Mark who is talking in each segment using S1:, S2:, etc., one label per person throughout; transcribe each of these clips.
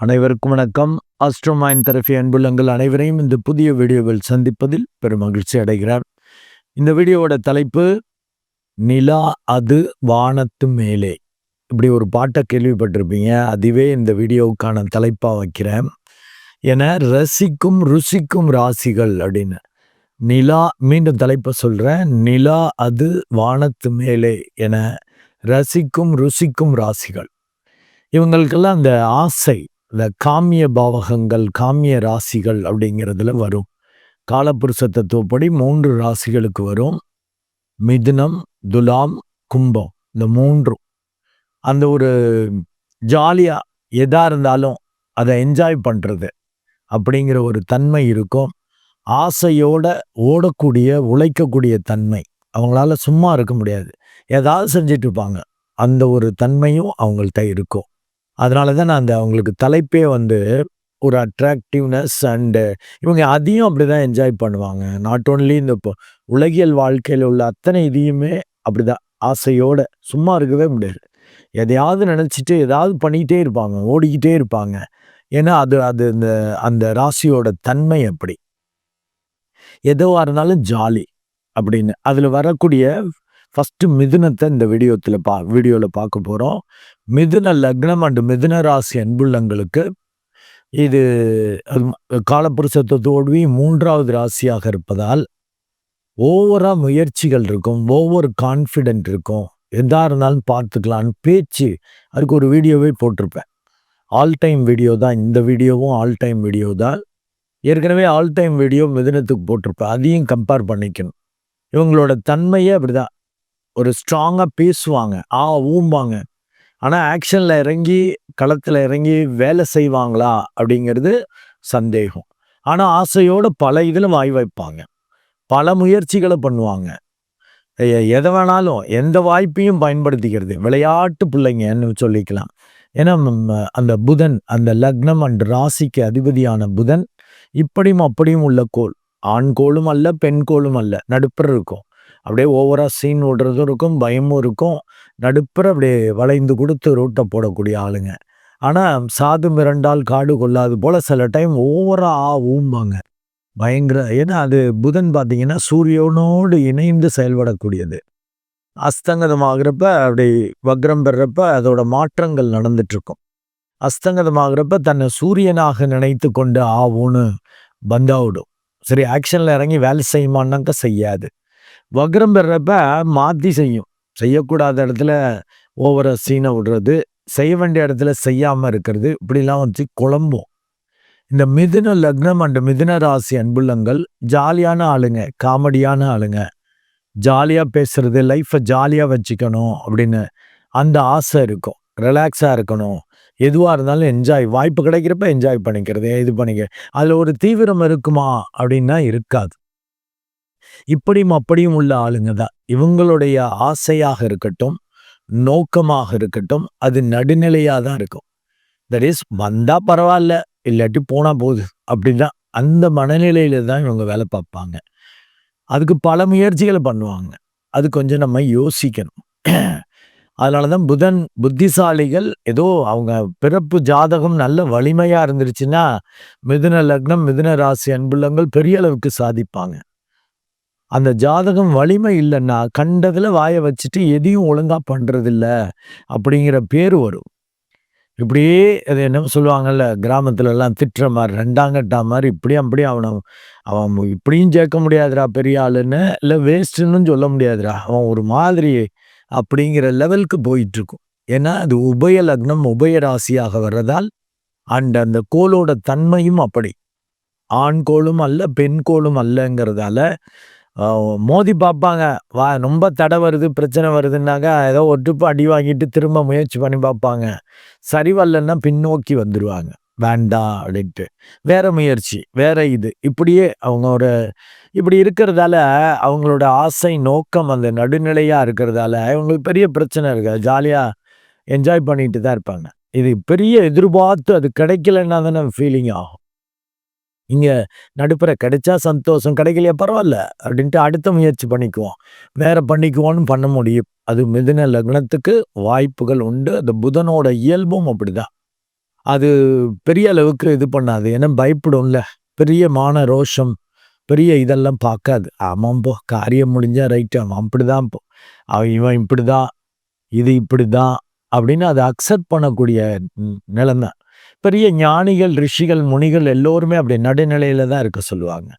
S1: அனைவருக்கும் வணக்கம். அஸ்ட்ரோமைன் தெரபி அன்புள்ளங்கள் அனைவரையும் இந்த புதிய வீடியோவில் சந்திப்பதில் பெரும் மகிழ்ச்சி அடைகிறார் இந்த வீடியோவோட தலைப்பு நிலா அது வானத்து மேலே. இப்படி ஒரு பாட்டை கேள்விப்பட்டிருப்பீங்க. அதுவே இந்த வீடியோவுக்கான தலைப்பாக வைக்கிறேன். என ரசிக்கும் ருசிக்கும் ராசிகள் அப்படின்னு. நிலா மீண்டும் தலைப்பை சொல்கிறேன் நிலா அது வானத்து மேலே என ரசிக்கும் ருசிக்கும் ராசிகள். இவங்களுக்கெல்லாம் அந்த ஆசை இந்த காமிய பாவகங்கள் காமிய ராசிகள் அப்படிங்கிறதுல வரும். காலப்புருஷ தத்துவப்படி மூன்று ராசிகளுக்கு வரும். மிதுனம் துலாம் கும்பம் இந்த மூன்றும். அந்த ஒரு ஜாலியாக எதாக இருந்தாலும் அதை என்ஜாய் பண்ணுறது அப்படிங்கிற ஒரு தன்மை இருக்கும். ஆசையோட ஓடக்கூடிய உழைக்கக்கூடிய தன்மை அவங்களால சும்மா இருக்க முடியாது. ஏதாவது செஞ்சுட்டு இருப்பாங்க. அந்த ஒரு தன்மையும் அவங்கள்ட்ட இருக்கும். அதனால தான் நான் அந்த அவங்களுக்கு தலைப்பே வந்து ஒரு அட்ராக்டிவ்னஸ் அண்டு இவங்க அதையும் அப்படி தான் என்ஜாய் பண்ணுவாங்க. நாட் ஓன்லி இந்த இப்போ உலகியல் வாழ்க்கையில் உள்ள அத்தனை இதையுமே அப்படி தான் ஆசையோடு சும்மா இருக்கவே முடியாது. எதையாவது நினச்சிட்டு ஏதாவது பண்ணிக்கிட்டே இருப்பாங்க ஓடிக்கிட்டே இருப்பாங்க. ஏன்னா அது அது இந்த அந்த ராசியோட தன்மை அப்படி. எதுவாக இருந்தாலும் ஜாலி அப்படின்னு. அதில் வரக்கூடிய ஃபஸ்ட்டு மிதுனத்தை இந்த வீடியோத்தில் பா வீடியோவில் பார்க்க போகிறோம் மிதுன லக்னம் அண்டு மிதுன ராசி அன்புள்ளங்களுக்கு இது காலப்புருஷத்தோடுவி மூன்றாவது ராசியாக இருப்பதால் ஓவரா முயற்சிகள் இருக்கும் ஒவ்வொரு கான்ஃபிடென்ட் இருக்கும். எதாக இருந்தாலும் பார்த்துக்கலான்னு பேச்சு அதுக்கு ஒரு வீடியோவே போட்டிருப்பேன். ஆல் டைம் வீடியோ தான் இந்த வீடியோவும் ஆல் டைம் வீடியோ தான். ஏற்கனவே ஆல் டைம் வீடியோ மிதுனத்துக்கு போட்டிருப்பேன் அதையும் கம்பேர் பண்ணிக்கணும். இவங்களோட தன்மையே அப்படிதான். ஒரு ஸ்ட்ராங்காக பேசுவாங்க ஆ ஊம்பாங்க. ஆனால் ஆக்ஷனில் இறங்கி களத்தில் இறங்கி வேலை செய்வாங்களா அப்படிங்கிறது சந்தேகம். ஆனால் ஆசையோடு பல இதில் வாய் வைப்பாங்க. பல முயற்சிகளை பண்ணுவாங்க. எதை வேணாலும் எந்த வாய்ப்பையும் பயன்படுத்திக்கிறது. விளையாட்டு பிள்ளைங்கன்னு சொல்லிக்கலாம். ஏன்னா அந்த புதன் அந்த லக்னம் அண்ட் ராசிக்கு அதிபதியான புதன் இப்படியும் அப்படியும் உள்ள கோள். ஆண் கோளும் அல்ல பெண் கோளும் அல்ல நடுப்புற இருக்கும். அப்படியே ஓவராக சீன் விடுறதும் இருக்கும் பயமும் இருக்கும். நடுப்புற அப்படியே வளைந்து கொடுத்து ரோட்டை போடக்கூடிய ஆளுங்க. ஆனால் சாது மிரண்டால் காடு கொள்ளாது போல் சில டைம் ஓவராக ஊம்பாங்க. பயங்கர ஏன்னா அது புதன் பார்த்தீங்கன்னா சூரியனோடு இணைந்து செயல்படக்கூடியது. அஸ்தங்கதமாகிறப்ப அப்படி வக்ரம் பெறப்ப அதோட மாற்றங்கள் நடந்துட்டுருக்கும். அஸ்தங்கதமாகிறப்ப தன்னை சூரியனாக நினைத்து கொண்டு ஆவும்னு பந்தாவிடும். சரி ஆக்ஷனில் இறங்கி வேலை செய்யுமான்னாக்க செய்யாது. வக்ரம் பெறப்ப மாற்றி செய்யும். செய்யக்கூடாத இடத்துல ஓவர சீனை விடுறது செய்ய வேண்டிய இடத்துல செய்யாமல் இருக்கிறது இப்படிலாம் வச்சு குழம்பும் இந்த மிதுன லக்னம் அண்ட் மிதுன ராசி அன்புள்ளங்கள் ஜாலியான ஆளுங்க காமெடியான ஆளுங்க. ஜாலியாக பேசுறது லைஃப்பை ஜாலியாக வச்சுக்கணும் அப்படின்னு அந்த ஆசை இருக்கும். ரிலாக்ஸாக இருக்கணும். எதுவாக இருந்தாலும் என்ஜாய் வாய்ப்பு கிடைக்கிறப்ப என்ஜாய் பண்ணிக்கிறது இது பண்ணிக்க. அதில் ஒரு தீவிரம் இருக்குமா அப்படின்னா இருக்காது. இப்படியும் அப்படியும் உள்ள ஆளுங்க தான். இவங்களுடைய ஆசையாக இருக்கட்டும் நோக்கமாக இருக்கட்டும் அது நடுநிலையாக தான் இருக்கும். தட் இஸ் வந்தால் பரவாயில்ல இல்லாட்டி போனால் போகுது அப்படின்னா அந்த மனநிலையில தான் இவங்க வேலை பார்ப்பாங்க. அதுக்கு பல முயற்சிகளை பண்ணுவாங்க. அது கொஞ்சம் நம்ம யோசிக்கணும். அதனால தான் புதன் புத்திசாலிகள் ஏதோ அவங்க பிறப்பு ஜாதகம் நல்ல வலிமையாக இருந்துருச்சுன்னா மிதுன லக்னம் மிதுன ராசி அன்புள்ளங்கள் பெரிய அளவுக்கு சாதிப்பாங்க. அந்த ஜாதகம் வலிமை இல்லைன்னா கண்டதில் வாயை வச்சுட்டு எதையும் ஒழுங்காக பண்ணுறதில்ல அப்படிங்கிற பேர் வரும். இப்படியே அது என்ன சொல்லுவாங்கல்ல கிராமத்துலலாம் திட்டுற மாதிரி ரெண்டாங்கட்டா மாதிரி இப்படியும் அப்படி அவனை அவன் இப்படியும் சேர்க்க முடியாதுடா பெரிய ஆளுன்னு இல்லை வேஸ்ட்டுன்னு சொல்ல முடியாதுடா. அவன் ஒரு மாதிரி அப்படிங்கிற லெவலுக்கு போயிட்டுருக்கும். ஏன்னா அது உபய லக்னம் உபய ராசியாக வர்றதால் அண்ட் அந்த கோளோட தன்மையும் அப்படி. ஆண் கோளும் அல்ல பெண் கோளும் அல்லங்கிறதால மோதி பார்ப்பாங்க. வா ரொம்ப தடை வருது பிரச்சனை வருதுன்னாக்கா ஏதோ ஒட்டுப்பு அடி வாங்கிட்டு திரும்ப முயற்சி பண்ணி பார்ப்பாங்க. சரி வரலன்னா பின்னோக்கி வந்துடுவாங்க வேண்டாம் அப்படின்ட்டு. வேறு முயற்சி வேற இது. இப்படியே அவங்க ஒரு இப்படி இருக்கிறதால அவங்களோட ஆசை நோக்கம் அந்த நடுநிலையாக இருக்கிறதால அவங்களுக்கு பெரிய பிரச்சனை இருக்காது. ஜாலியாக என்ஜாய் பண்ணிட்டு தான் இருப்பாங்க. இது பெரிய எதிர்பார்த்து அது கிடைக்கலன்னா தானே ஃபீலிங் ஆகும். இங்கே நடுப்புற கிடைச்சா சந்தோஷம் கிடைக்கலையா பரவாயில்ல அப்படின்ட்டு அடுத்த முயற்சி பண்ணிக்குவோம் வேற பண்ணிக்குவோன்னு பண்ண முடியும் அது மிதுன லக்னத்துக்கு வாய்ப்புகள் உண்டு அந்த புதனோட இயல்பும் அப்படிதான் அது பெரிய அளவுக்கு இது பண்ணாது. ஏன்னா பயப்படும்ல. பெரிய மான ரோஷம், பெரிய இதெல்லாம் பார்க்காது. ஆமாம் போ! காரியம் முடிஞ்சா ரைட்டு. அவன் அப்படிதான் போ! அவன் இவன் இப்படிதான். இது இப்படிதான். அப்படின்னு அதை அக்செப்ட் பண்ணக்கூடிய ம் பெரிய ஞானிகள், ரிஷிகள், முனிகள் எல்லோருமே அப்படி நடுநிலையில தான் இருக்க சொல்லுவாங்க.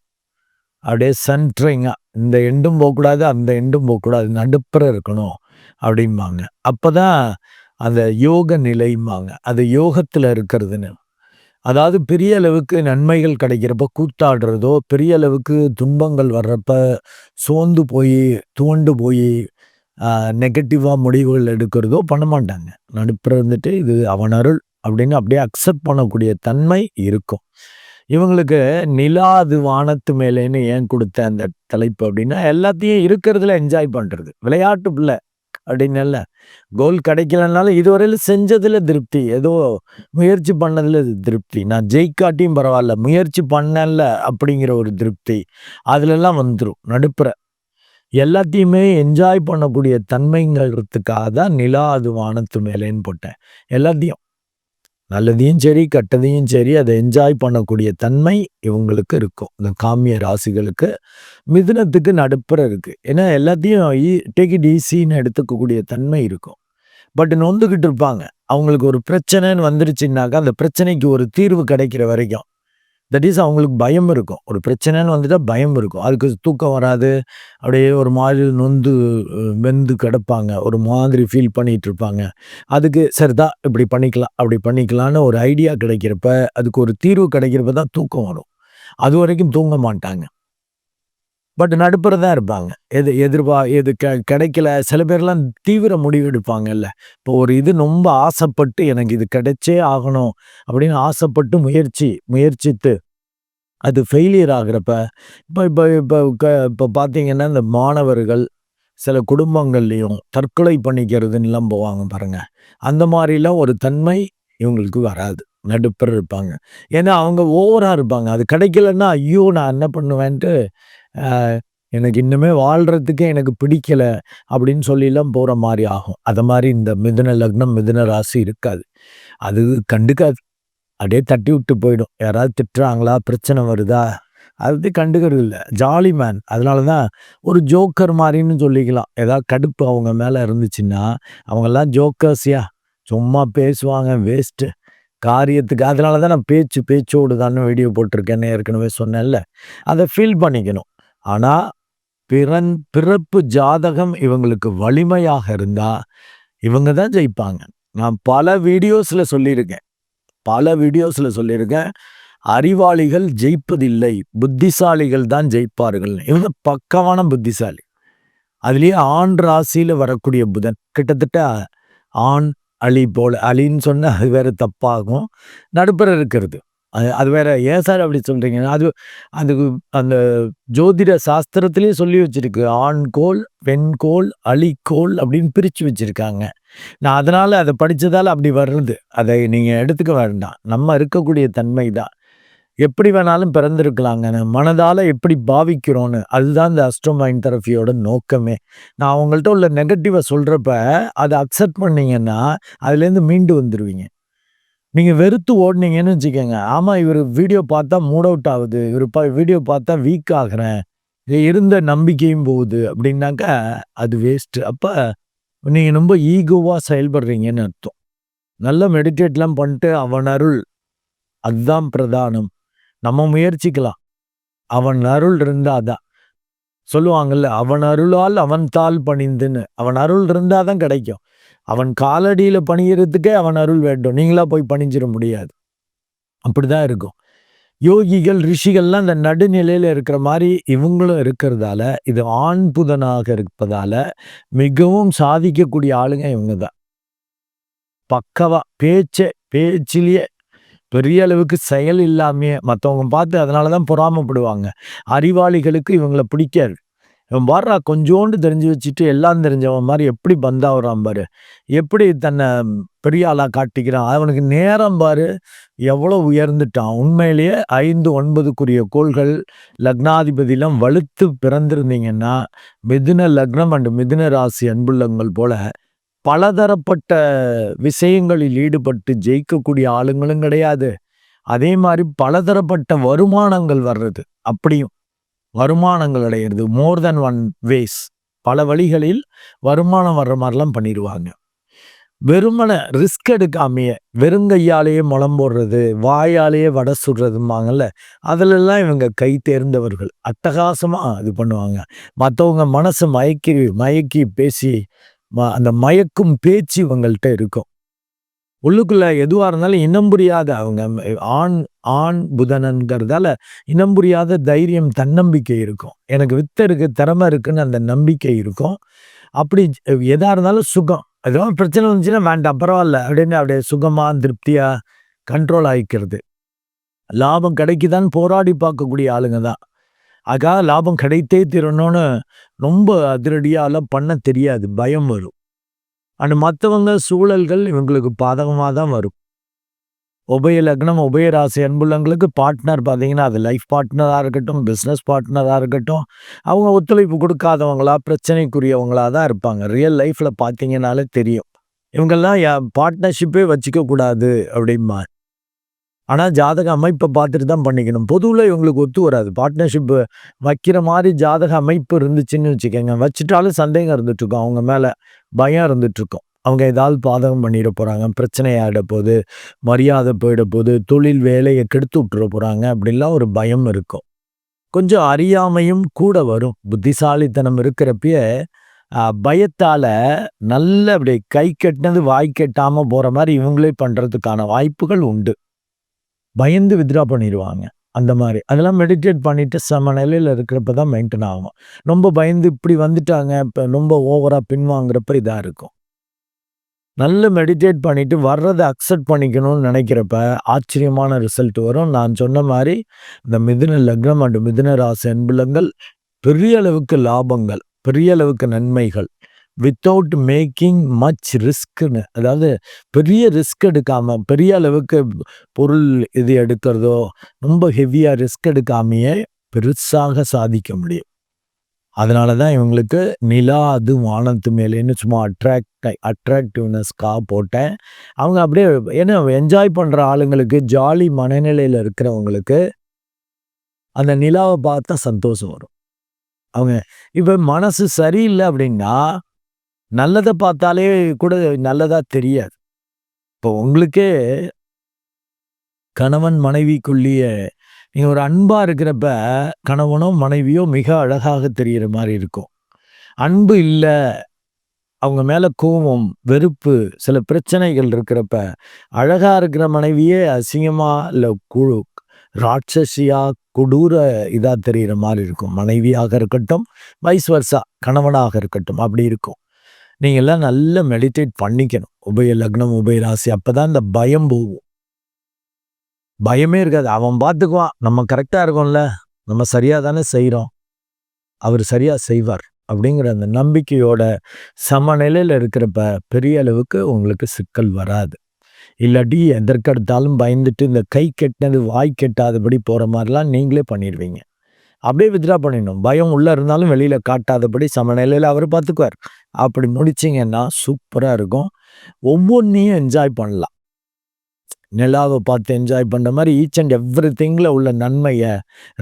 S1: அப்படியே சென்ட்ரிங்காக இந்த எண்டும் போகக்கூடாது அந்த எண்டும் போகக்கூடாது நடுப்புற இருக்கணும் அப்படிம்பாங்க. அப்போ தான் அந்த யோக நிலைம்பாங்க. அது யோகத்தில் இருக்கிறதுன்னு. அதாவது பெரிய அளவுக்கு நன்மைகள் கிடைக்கிறப்ப கூத்தாடுறதோ, பெரிய அளவுக்கு துன்பங்கள் வர்றப்ப சோர்ந்து போய் துவண்டு போய் நெகட்டிவாக முடிவுகள் எடுக்கிறதோ பண்ண மாட்டாங்க. நடுப்புற இருந்துட்டு இது அவன் அருள் அப்படின்னு அப்படியே அக்செப்ட் பண்ணக்கூடிய தன்மை இருக்கும். இவங்களுக்கு நிலாது வானத்து மேலேன்னு ஏன் கொடுத்த அந்த தலைப்பு அப்படின்னா, எல்லாத்தையும் இருக்கிறதுல என்ஜாய் பண்ணுறது விளையாட்டு பிள்ளை அப்படின்னல்ல கோல் கிடைக்கலனாலும் இதுவரையில் செஞ்சதில் திருப்தி. ஏதோ முயற்சி பண்ணதில் திருப்தி. நான் ஜெயிக்காட்டியும் பரவாயில்ல முயற்சி பண்ணேன்ல அப்படிங்கிற ஒரு திருப்தி. அதிலெல்லாம் வந்துடும் நடுப்புற. எல்லாத்தையுமே என்ஜாய் பண்ணக்கூடிய தன்மைங்கிறதுக்காக தான் நிலா அது வானத்து மேலேன்னு போட்டேன். எல்லாத்தையும். நல்லதையும் சரி, கெட்டதையும் சரி அதை என்ஜாய் பண்ணக்கூடிய தன்மை இவங்களுக்கு இருக்கும். இந்த காமிய ராசிகளுக்கு. மிதுனத்துக்கு நடுப்புற இருக்குது ஏன்னா எல்லாத்தையும் டேக் இட் ஈஸின்னு எடுத்துக்கக்கூடிய தன்மை இருக்கும். பட் நொந்துக்கிட்டு இருப்பாங்க. அவங்களுக்கு ஒரு பிரச்சனைன்னு வந்துருச்சுன்னாக்கா, அந்த பிரச்சனைக்கு ஒரு தீர்வு கிடைக்கிற வரைக்கும். தட் இஸ் அவங்களுக்கு பயம் இருக்கும். ஒரு பிரச்சனைன்னு வந்துட்டால் பயம் இருக்கும். அதுக்கு தூக்கம் வராது. அப்படியே ஒரு மாதிரி நொந்து வெந்து கிடப்பாங்க. ஒரு மாதிரி ஃபீல் பண்ணிகிட்டு இருப்பாங்க. அதுக்கு சரிதா இப்படி பண்ணிக்கலாம், அப்படி பண்ணிக்கலான்னு ஒரு ஐடியா கிடைக்கிறப்ப, அதுக்கு ஒரு தீர்வு கிடைக்கிறப்ப தான் தூக்கம் வரும். அது வரைக்கும் தூங்க மாட்டாங்க. பட் நடுப்புற தான் இருப்பாங்க. எது எதிர்பா எது கெ கிடைக்கல சில பேர்லாம் தீவிர முடிவு எடுப்பாங்கல்ல. இப்போ ஒரு இது ரொம்ப ஆசைப்பட்டு எனக்கு இது கிடைச்சே ஆகணும் அப்படின்னு ஆசைப்பட்டு முயற்சி முயற்சித்து அது ஃபெயிலியர் ஆகிறப்ப இப்போ இப்போ இப்போ க இப்போ பார்த்தீங்கன்னா, இந்த மாணவர்கள் சில குடும்பங்கள்லேயும் தற்கொலை பண்ணிக்கிறதுன்னுலாம் போவாங்க பாருங்கள் அந்த மாதிரிலாம் ஒரு தன்மை இவங்களுக்கு வராது. நடுப்பர் இருப்பாங்க. ஏன்னா அவங்க ஓவராக இருப்பாங்க. அது கிடைக்கலன்னா, ஐயோ! நான் என்ன பண்ணுவேன்ட்டு, எனக்கு இன்னுமே வாழ்கிறதுக்கே எனக்கு பிடிக்கல அப்படின்னு சொல்லிலாம் போகிற மாதிரி ஆகும். அதை மாதிரி இந்த மிதுன லக்னம், மிதுன ராசி இருக்காது. அது கண்டுக்காது. அப்படியே தட்டி விட்டு போயிடும். யாராவது திட்டுறாங்களா? பிரச்சனை வருதா? அது கண்டுக்கிறது இல்லை ஜாலி மேன். அதனால தான் ஒரு ஜோக்கர் மாதிரின்னு சொல்லிக்கலாம். ஏதாவது கடுப்பு அவங்க மேலே இருந்துச்சுன்னா, அவங்கெல்லாம் ஜோக்கர்ஸ்யா. சும்மா பேசுவாங்க வேஸ்ட்டு. காரியத்துக்கு அதனால தான் நான் பேச்சு பேச்சோடு தானே வீடியோ போட்டிருக்கேன்னு ஏற்கனவே சொன்னேன்ல. அதை ஃபீல் பண்ணிக்கணும். ஆனால் பிறன் பிறப்பு ஜாதகம் இவங்களுக்கு வலிமையாக இருந்தால் இவங்க தான் ஜெயிப்பாங்க. நான் பல வீடியோஸில் சொல்லியிருக்கேன். பல வீடியோஸில் சொல்லியிருக்கேன். அறிவாளிகள் ஜெயிப்பதில்லை. புத்திசாலிகள் தான் ஜெயிப்பார்கள்னு. இவங்க பக்கமான புத்திசாலி. அதுலேயே ஆண் ராசியில் வரக்கூடிய புதன். கிட்டத்தட்ட ஆண், அலி போல் அலின்னு சொன்னால் அது வேற தப்பாகும். நடுப்புற இருக்கிறது. அது அது வேற ஏன் சார் அப்படி சொல்றீங்க? அது அது அந்த ஜோதிட சாஸ்திரத்திலேயே சொல்லி வச்சிருக்கு. ஆண்கோள், பெண்கோள், அலிக்கோள் அப்படின்னு பிரித்து வச்சிருக்காங்க. நான் அதனால் அதை படித்ததால் அப்படி வருது. அதை நீங்கள் எடுத்துக்க வேண்டாம். நம்ம இருக்கக்கூடிய தன்மை தான். எப்படி வேணாலும் பிறந்திருக்கலாங்க. மனதால் எப்படி பாவிக்கிறோன்னு. அதுதான் இந்த அஸ்ட்ரோமைன் மைண்ட் நோக்கமே. நான் அவங்கள்ட்ட உள்ள நெகட்டிவை சொல்கிறப்ப அதை அக்செப்ட் பண்ணிங்கன்னா அதுலேருந்து மீண்டு வந்துடுவீங்க நீங்கள் வெறுத்து ஓடுனீங்கன்னு வச்சுக்கோங்க ஆமாம் இவர் வீடியோ பார்த்தா மூட் அவுட் ஆகுது. இவர் ப வீடியோ பார்த்தா வீக் ஆகுறேன். இருந்த நம்பிக்கையும் போகுது அப்படின்னாக்கா, அது வேஸ்ட்டு. அப்போ நீங்கள் ரொம்ப ஈகோவாக செயல்படுறீங்கன்னு அர்த்தம். நல்லா மெடிடேட்லாம் பண்ணிட்டு, அவன் அருள். அதுதான் பிரதானம். நம்ம முயற்சிக்கலாம். அவன் அருள் இருந்தால் தான். சொல்லுவாங்கல்ல, அவன் அருளால் அவன் தாள் பணிந்துன்னு. அவன் அருள் இருந்தால் தான் கிடைக்கும். அவன் காலடியில் பணியறதுக்கே அவன் அருள் வேண்டும். நீங்களா போய் பணிஞ்சிட முடியாது. அப்படிதான் இருக்கும். யோகிகள், ரிஷிகள்லாம் இந்த நடுநிலையில் இருக்கிற மாதிரி இவங்களும் இருக்கிறதால, இது ஆண் புதனாக இருப்பதால, மிகவும் சாதிக்கக்கூடிய ஆளுங்க இவங்க தான். பக்கவா பேச்சே பேச்சிலேயே பெரிய அளவுக்கு செயல் இல்லாமையே மற்றவங்க பார்த்து அதனால தான் பொறாமைப்படுவாங்க. அறிவாளிகளுக்கு இவங்களை பிடிக்காது. இவன் வர்றா கொஞ்சோண்டு தெரிஞ்சு வச்சுட்டு எல்லாம் தெரிஞ்சவன் மாதிரி எப்படி பந்தாவுறான் பாரு. எப்படி தன்னை பெரிய ஆளாக காட்டிக்கிறான். அவனுக்கு நேரம் பாரு எவ்வளோ உயர்ந்துட்டான். உண்மையிலேயே 5, 9க்குரிய கோள்கள் லக்னாதிபதியெலாம் வலுத்து பிறந்திருந்தீங்கன்னா, மிதுன லக்னம் அண்டு மிதுன ராசி அன்புள்ளங்கள் போல பலதரப்பட்ட விஷயங்களில் ஈடுபட்டு ஜெயிக்கக்கூடிய ஆளுங்களும் கிடையாது அதே மாதிரி பலதரப்பட்ட வருமானங்கள் வர்றது அப்படியும் வருமானங்கள் அடையிறது. மோர் தென் ஒன் வேஸ் பல வழிகளில் வருமானம் வர்ற மாதிரிலாம் பண்ணிடுவாங்க வெறுமனை ரிஸ்க் எடுக்காமையே வெறுங்கையாலேயே முளம் போடுறது வாயாலேயே வடை சுடுறதும்பாங்கல்ல அதிலெல்லாம் இவங்க கை தேர்ந்தவர்கள். அட்டகாசமாக இது பண்ணுவாங்க. மற்றவங்க மனசை மயக்கி மயக்கி பேசி ம அந்த மயக்கும் பேச்சு இவங்கள்ட்ட இருக்கும். உள்ளுக்குள்ள எதுவாக இருந்தாலும் இனம் புரியாத அவங்க ஆண் ஆண் புதனங்கிறதால இனம் புரியாத தைரியம் தன்னம்பிக்கை இருக்கும். எனக்கு வித்த இருக்கு திறமை இருக்குன்னு அந்த நம்பிக்கை இருக்கும். அப்படி எதாக இருந்தாலும் சுகம். ஏதோ பிரச்சனை வந்துச்சுன்னா வேண்டாம் பரவாயில்ல அப்படின்னு அப்படியே சுகமாக திருப்தியாக கண்ட்ரோல் ஆகிக்கிறது லாபம் கிடைக்குதான்னு போராடி பார்க்கக்கூடிய ஆளுங்க தான். அதுக்காக லாபம் கிடைத்தே தீரணும்னு ரொம்ப அதிரடியாலாம் பண்ண தெரியாது. பயம் வரும். அண்ட் மற்றவங்க சூழல்கள் இவங்களுக்கு பாதகமாக தான் வரும். உபய லக்னம் உபய ராசி அன்புள்ளங்களுக்கு பார்ட்னர் பார்த்தீங்கன்னா அது லைஃப் பார்ட்னராக இருக்கட்டும் பிஸ்னஸ் பார்ட்னராக இருக்கட்டும் அவங்க ஒத்துழைப்பு கொடுக்காதவங்களா பிரச்சனைக்குரியவங்களா தான் இருப்பாங்க. ரியல் லைஃப்பில் பார்த்தீங்கனாலே தெரியும். இவங்கெல்லாம் பார்ட்னர்ஷிப்பே வச்சுக்கக்கூடாது அப்படிம்பா. ஆனால் ஜாதக அமைப்பை பார்த்துட்டு தான் பண்ணிக்கணும். பொதுவில் இவங்களுக்கு ஒத்து வராது. பார்ட்னர்ஷிப்பு வைக்கிற மாதிரி ஜாதக அமைப்பு இருந்துச்சுன்னு வச்சுக்கோங்க. வச்சுட்டாலும் சந்தேகம் இருந்துட்டுருக்கோம் அவங்க மேலே பயம் இருந்துகிட்ருக்கோம் அவங்க ஏதாவது பாதகம் பண்ணிட போகிறாங்க பிரச்சனையாகிட போகுது மரியாதை போயிட போகுது தொழில் வேலையை கெடுத்து விட்டுற போகிறாங்க அப்படின்லாம் ஒரு பயம் இருக்கும். கொஞ்சம் அறியாமையும் கூட வரும். புத்திசாலித்தனம் இருக்கிறப்பயே பயத்தால் நல்ல அப்படி கை கட்டினது வாய் கெட்டாமல் போகிற மாதிரி இவங்களே பண்ணுறதுக்கான வாய்ப்புகள் உண்டு. பயந்து வித்ரா பண்ணிடுவாங்க அந்த மாதிரி. அதெல்லாம் மெடிடேட் பண்ணிவிட்டு சம நிலையில் இருக்கிறப்ப தான் மெயின்டைன் ஆகும். ரொம்ப பயந்து இப்படி வந்துட்டாங்க இப்போ ரொம்ப ஓவராக பின்வாங்கிறப்ப இதாக இருக்கும். நல்ல மெடிடேட் பண்ணிவிட்டு வர்றதை அக்செப்ட் பண்ணிக்கணும்னு நினைக்கிறப்ப ஆச்சரியமான ரிசல்ட் வரும். நான் சொன்ன மாதிரி இந்த மிதுன லக்னம் அண்டு மிதுன ராசி அன்புலங்கள் பெரிய அளவுக்கு லாபங்கள் பெரிய அளவுக்கு நன்மைகள். வித்தவுட் மேக்கிங் மச் ரிஸ்க்குன்னு அதாவது பெரிய ரிஸ்க் எடுக்காமல் பெரிய அளவுக்கு பொருள் இது எடுக்கிறதோ ரொம்ப ஹெவியாக ரிஸ்க் எடுக்காமையே பெருசாக சாதிக்க முடியும். அதனால தான் இவங்களுக்கு நிலா அது வானத்து மேலேன்னு சும்மா அட்ராக்ட் அட்ராக்டிவ்னஸ்க்காக போட்டேன். அவங்க அப்படியே ஏன்னா என்ஜாய் பண்ணுற ஆளுங்களுக்கு ஜாலி மனநிலையில் இருக்கிறவங்களுக்கு அந்த நிலாவை பார்த்தா சந்தோஷம் வரும். அவங்க இப்போ மனசு சரியில்லை அப்படின்னா நல்லதை பார்த்தாலே கூட நல்லதாக தெரியாது. இப்போ உங்களுக்கே கணவன் மனைவிக்குள்ளேயே நீங்கள் ஒரு அன்பாக இருக்கிறப்ப கணவனோ மனைவியோ மிக அழகாக தெரிகிற மாதிரி இருக்கும். அன்பு இல்லை அவங்க மேலே கோபம் வெறுப்பு சில பிரச்சனைகள் இருக்கிறப்ப அழகாக இருக்கிற மனைவியே அசிங்கமாக இல்லை குழு ராட்சசியாக கொடூர இதாக தெரிகிற மாதிரி இருக்கும். மனைவியாக இருக்கட்டும் வைஸ் வருஷா கணவனாக இருக்கட்டும் அப்படி இருக்கும். நீங்கள்லாம் நல்லா மெடிடேட் பண்ணிக்கணும். உபய லக்னம் உபய ராசி அப்போ தான் இந்த பயம் போகும். பயமே இருக்காது. அவன் பார்த்துக்குவான் நம்ம கரெக்டாக இருக்கோம்ல. நம்ம சரியாக தானே செய்கிறோம் அவர் சரியாக செய்வார் அப்படிங்கிற அந்த நம்பிக்கையோட சமநிலையில் இருக்கிறப்ப பெரிய அளவுக்கு உங்களுக்கு சிக்கல் வராது. இல்லாட்டி எதற்கெடுத்தாலும் பயந்துட்டு இந்த கை கெட்டினது வாய் கெட்டாதபடி போகிற மாதிரிலாம் நீங்களே பண்ணிடுவீங்க. அப்படியே வித்ரா பண்ணிடணும். பயம் உள்ளே இருந்தாலும் வெளியில் காட்டாதபடி சமநிலையில் அவர் பார்த்துக்குவார் அப்படி முடிச்சிங்கன்னா சூப்பராக இருக்கும். ஒவ்வொன்றையும் என்ஜாய் பண்ணலாம். நிலாவை பார்த்து என்ஜாய் பண்ணுற மாதிரி ஈச் அண்ட் எவ்ரி திங்கில் உள்ள நன்மையை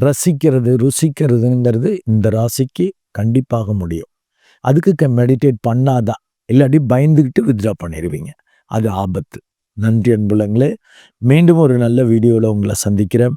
S1: ரசிக்கிறது ருசிக்கிறதுங்கிறது இந்த ராசிக்கு கண்டிப்பாக முடியும். அதுக்கு மெடிடேட் பண்ணாதான் இல்லாட்டி பயந்துக்கிட்டு வித்ரா பண்ணிடுவீங்க அது ஆபத்து. நன்றி அன்புலங்களே மீண்டும் ஒரு நல்ல வீடியோவில் உங்களை சந்திக்கிறேன்.